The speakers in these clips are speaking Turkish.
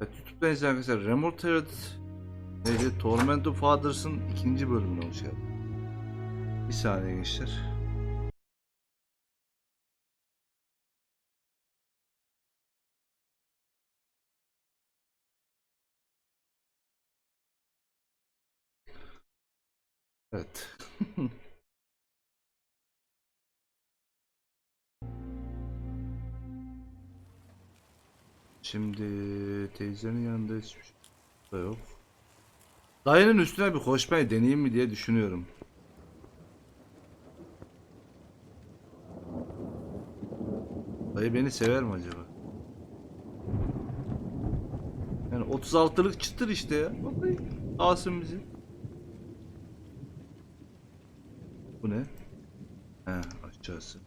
Evet, YouTube'dan izleyen arkadaşlar Remote neydi? Torment of Fathers'ın ikinci bölümüne hoş. Bir saniye gençler. Evet. Şimdi teyzenin yanında hiçbir şey yok. Dayının üstüne bir koşmayı deneyeyim mi diye düşünüyorum. Dayı beni sever mi acaba? Yani 36'lık çıtır işte ya. Vallahi alsın bizi. Bu ne? He aşağısı.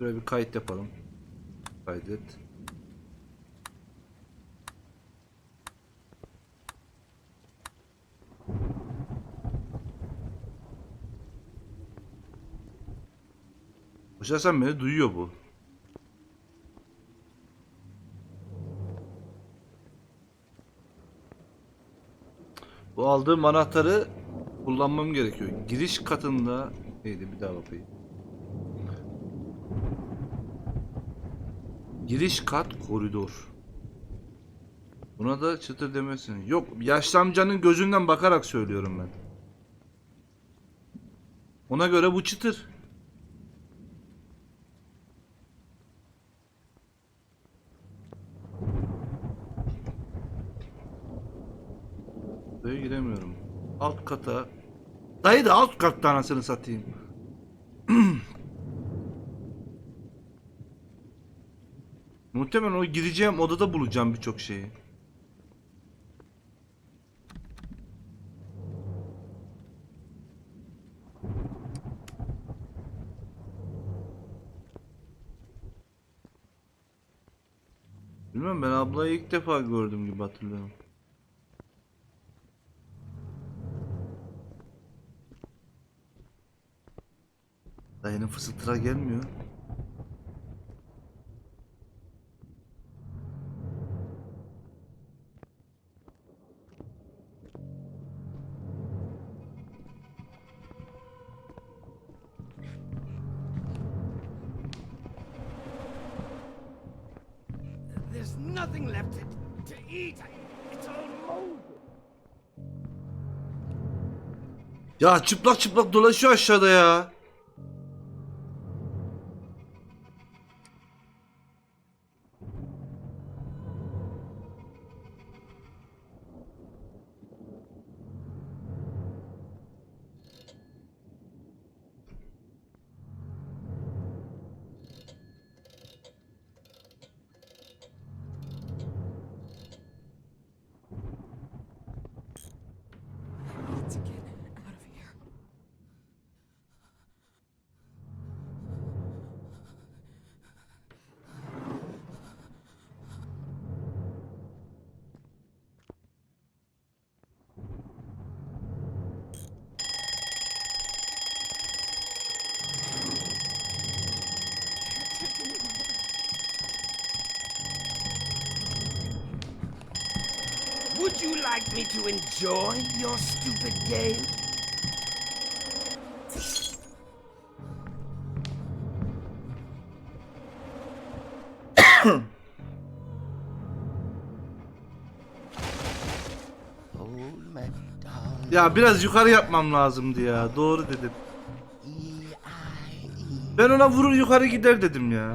Böyle bir kayıt yapalım. Kaydet. Şahsen beni duyuyor bu. Bu aldığım anahtarı kullanmam gerekiyor. Giriş katında neydi bir daha bakayım. Giriş kat koridor. Buna da çıtır demesin. Yok yaşlı gözünden bakarak söylüyorum ben. Ona göre bu çıtır. Buraya giremiyorum. Alt kata. Dayı da alt katta anasını satayım. Muhtemelen o gireceğim odada bulacağım birçok şeyi. Bilmem ben ablayı ilk defa gördüm gibi hatırlıyorum. Dayının fısıltıra gelmiyor. There's nothing left to, to eat. It's all mold. Ya çıplak çıplak dolaşıyor aşağıda ya. Like me to enjoy your stupid game? Ya biraz yukarı yapmam lazımdı ya. Doğru dedim. Ben ona vurur yukarı gider dedim ya.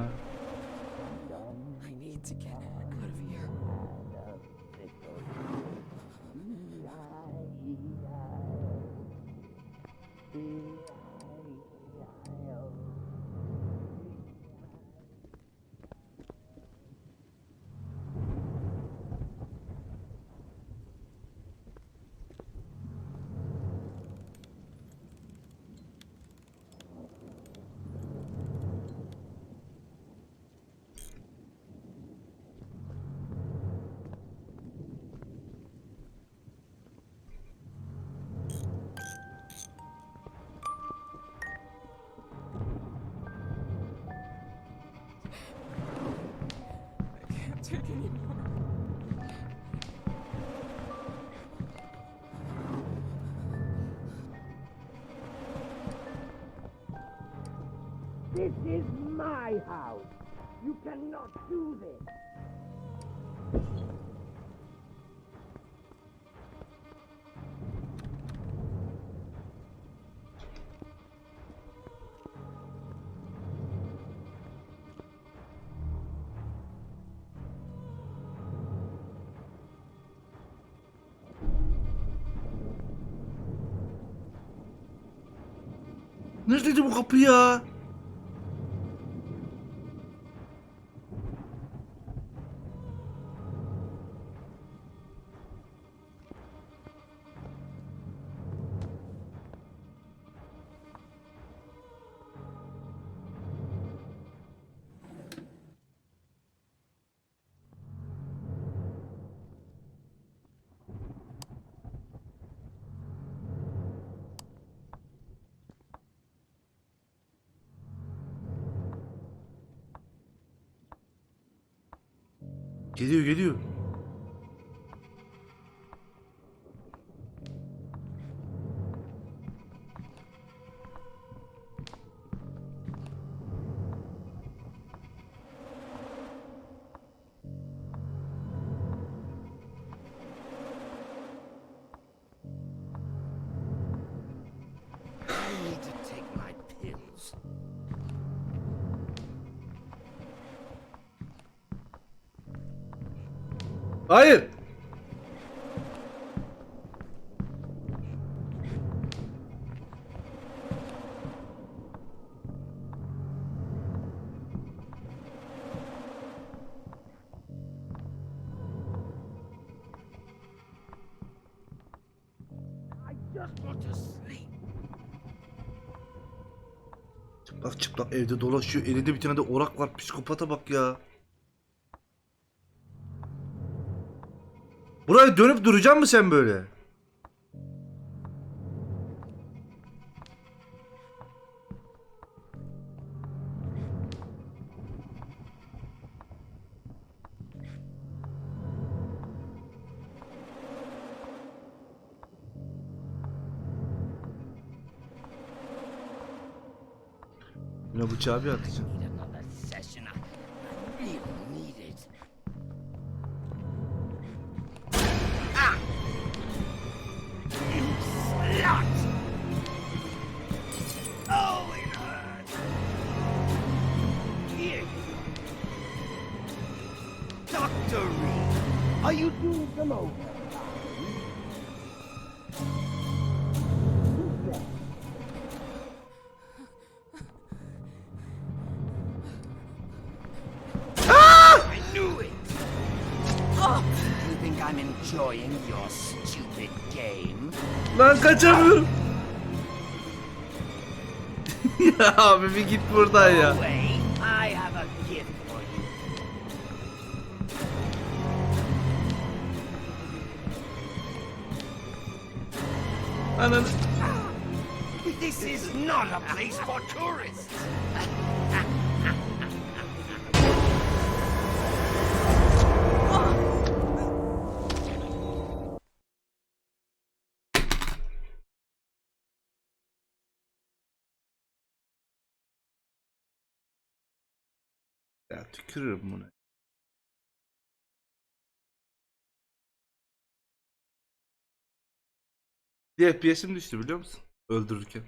This is my house. You cannot do this. Neredeydi bu kapı ya? Geliyor geliyor. Hayır. Çıplak çıplak evde dolaşıyor. Elinde bir tane de orak var. Psikopata bak ya. Buraya dönüp duracaksın mı sen böyle? Yine bıçağı bir atacağım. You doing some over? Who's that? I knew it! You think I'm enjoying your stupid game? Lan kaçamıyorum. ya abi bir git buradan ya. Away, Ananı. This is not a place for tourists. Ya tükürürüm buna. Bir FPS'im düştü biliyor musun? Öldürürken.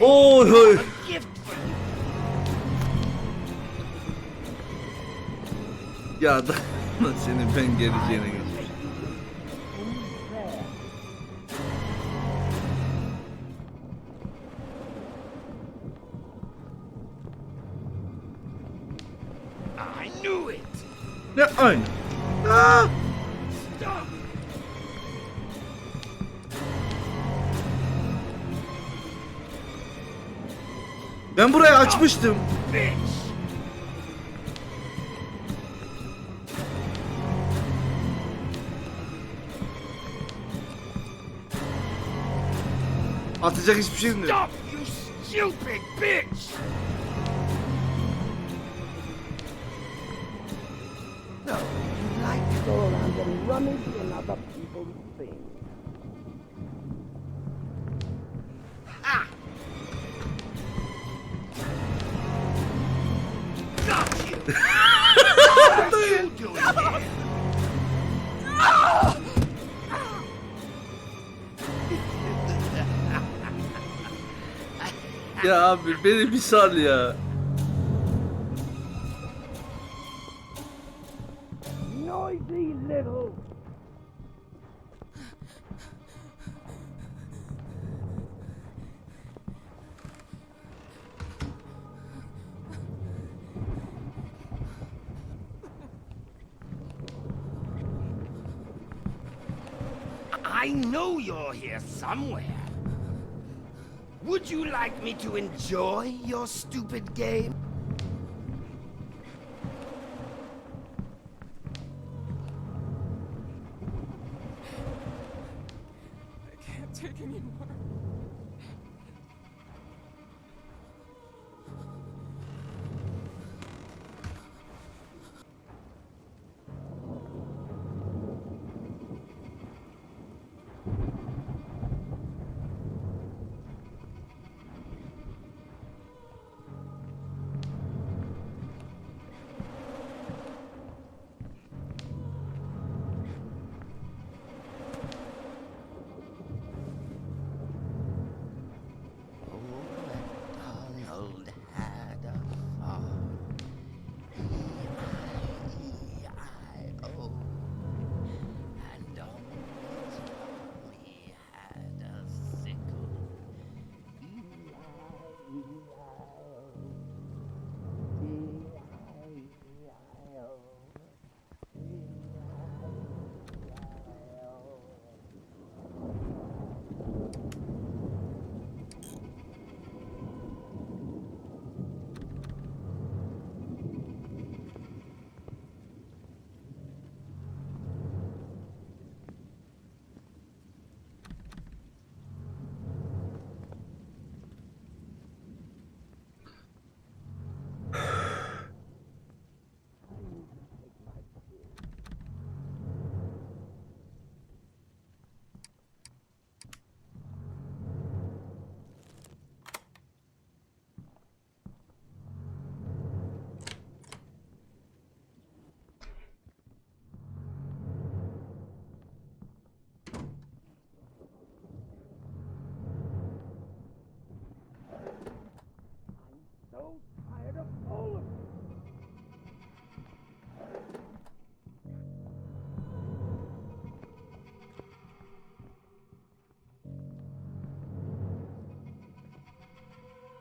Oy oy. Ya da senin ben geleceğine açmıştım. Atacak hiçbir şeyim yok. Stop, you stupid bitch! No, you like to go around and rummage in other people's things. Ya abi beni bir sal ya. Noisy little... I know you're here somewhere. Would you like me to enjoy your stupid game? I can't take anymore.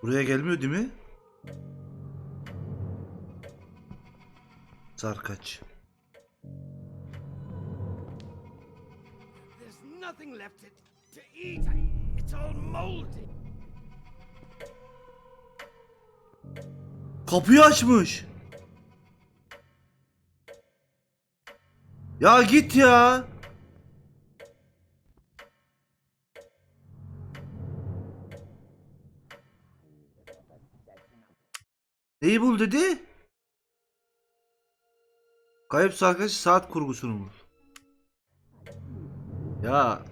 Buraya gelmiyor değil mi? Sarkaç. There's nothing left to, to eat. It's all moldy. Kapıyı açmış. Ya git ya. Neyi bul dedi? Kayıp sarkaç saat kurgusunu bul. Ya.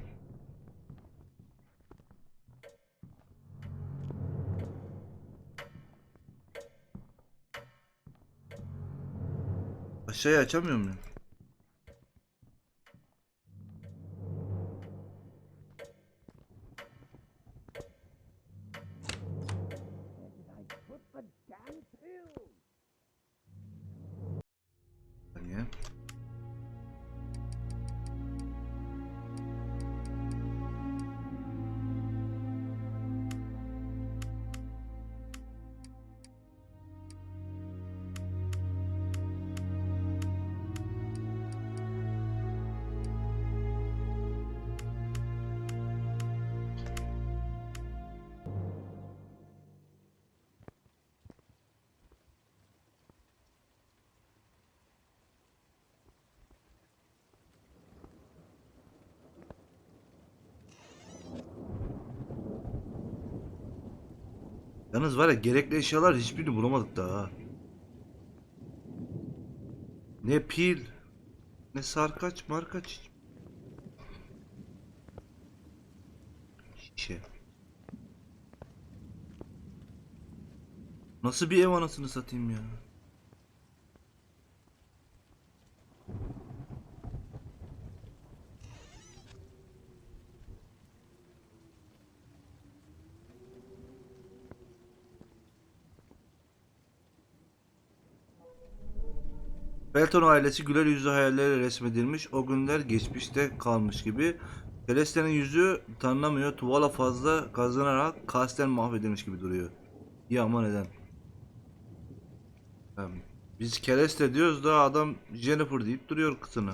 Aşağıya açamıyor muyum? Yalnız var ya gerekli eşyalar hiçbirini bulamadık daha. ha. Ne pil, ne sarkaç, markaç. Şişe. Nasıl bir ev anasını satayım ya? Belton ailesi güler yüzlü hayalleriyle resmedilmiş. O günler geçmişte kalmış gibi. Celeste'nin yüzü tanınamıyor. Tuvala fazla kazanarak kasten mahvedilmiş gibi duruyor. İyi ama neden? Ya Biz Celeste diyoruz da adam Jennifer deyip duruyor kızına.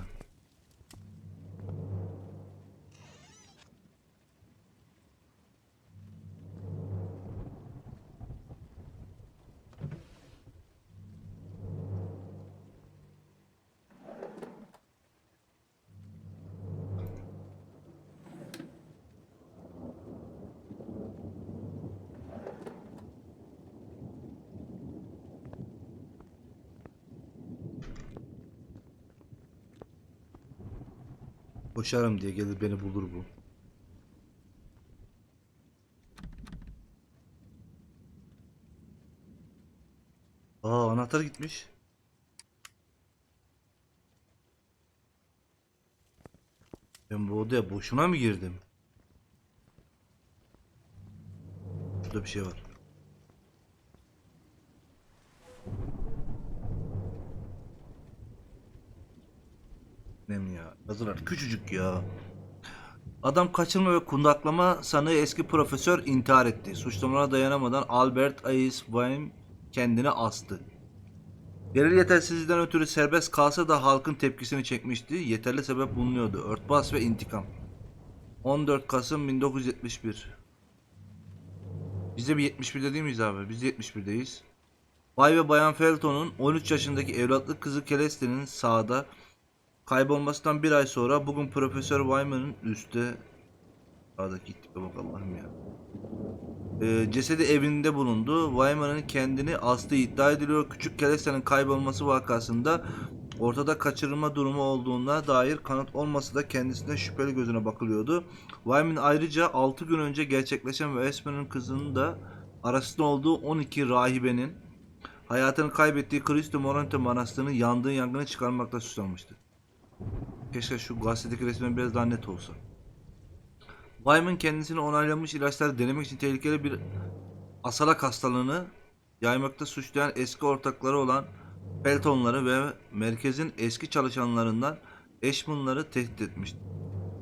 Koşarım diye gelir beni bulur bu. Aa anahtar gitmiş. Ben bu odaya boşuna mı girdim? Burada bir şey var. Ne mi ya? Yazılar küçücük ya. Adam kaçırma ve kundaklama sanığı eski profesör intihar etti. Suçlamalara dayanamadan Albert Weim kendini astı. Delil yetersizliğinden ötürü serbest kalsa da halkın tepkisini çekmişti. Yeterli sebep bulunuyordu. Örtbas ve intikam. 14 Kasım 1971. Biz de bir 71'de değil miyiz abi? Biz de 71'deyiz. Bay ve Bayan Felton'un 13 yaşındaki evlatlık kızı Celeste'nin sağda Kaybolmasından bir ay sonra bugün Profesör Wyman'ın üstte Sağdaki tipe bak Allah'ım ya. Ee, cesedi evinde bulundu. Wyman'ın kendini astığı iddia ediliyor. Küçük Keleste'nin kaybolması vakasında ortada kaçırılma durumu olduğuna dair kanıt olmasa da kendisine şüpheli gözüne bakılıyordu. Wyman ayrıca 6 gün önce gerçekleşen ve Esmer'in kızının da arasında olduğu 12 rahibenin hayatını kaybettiği Cristo Morente Manastırı'nın yandığı yangını çıkarmakla suçlanmıştı. Keşke şu gazetedeki resmen biraz daha net olsa. Wyman kendisini onaylanmış ilaçları denemek için tehlikeli bir asalak hastalığını yaymakta suçlayan eski ortakları olan Peltonları ve merkezin eski çalışanlarından Ashman'ları tehdit etmişti.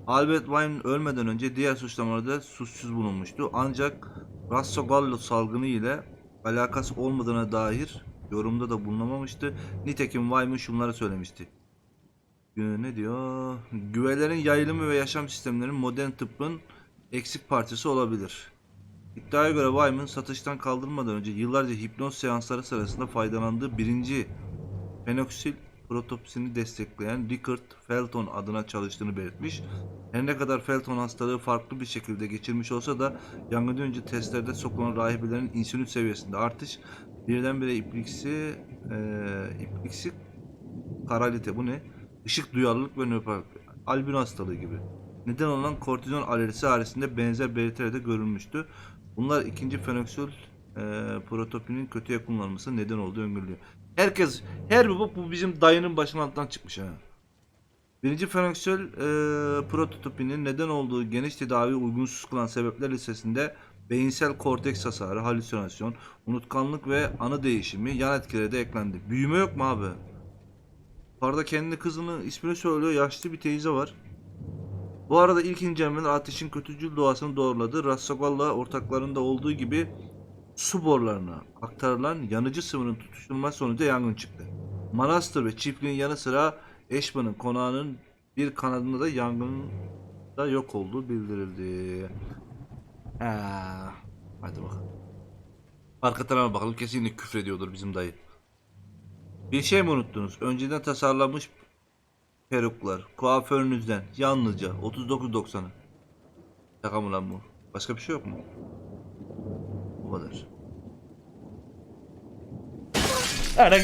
Albert Wyman ölmeden önce diğer suçlamalarda suçsuz bulunmuştu. Ancak Rassogallo salgını ile alakası olmadığına dair yorumda da bulunamamıştı. Nitekim Wyman şunları söylemişti. Ne diyor? Güvelerin yayılımı ve yaşam sistemlerinin modern tıbbın eksik parçası olabilir. İddiaya göre Wyman satıştan kaldırmadan önce yıllarca hipnoz seansları sırasında faydalandığı birinci fenoksil protopsini destekleyen Rickard Felton adına çalıştığını belirtmiş. Her ne kadar Felton hastalığı farklı bir şekilde geçirmiş olsa da yangından önce testlerde sokulan rahibelerin insülin seviyesinde artış birdenbire ipliksi, eee ipliksi karalite bu ne? Işık duyarlılık ve nöbet albino hastalığı gibi. Neden olan kortizon alerjisi ailesinde benzer belirtiler de görülmüştü. Bunlar ikinci fenoksil e, protopinin kötüye kullanılması neden olduğu öngörülüyor. Herkes, her bok bu bizim dayının başının altından çıkmış ha. Birinci fenoksil e, prototopinin neden olduğu geniş tedavi uygunsuz kılan sebepler listesinde beyinsel korteks hasarı, halüsinasyon, unutkanlık ve anı değişimi yan etkileri de eklendi. Büyüme yok mu abi? Yukarıda kendi kızının ismini söylüyor. Yaşlı bir teyze var. Bu arada ilk incelemeler ateşin kötücül doğasını doğruladı. Rassagalla ortaklarında olduğu gibi su borularına aktarılan yanıcı sıvının tutuşturulması sonucu yangın çıktı. Manastır ve çiftliğin yanı sıra Eşman'ın konağının bir kanadında da yangının da yok olduğu bildirildi. Ha, hadi bakalım. Arka tarafa bakalım kesinlikle küfrediyordur bizim dayı. Bir şey mi unuttunuz? Önceden tasarlanmış peruklar. Kuaförünüzden yalnızca 39.90'a. Şaka mı lan bu? Başka bir şey yok mu? Bu kadar. Ara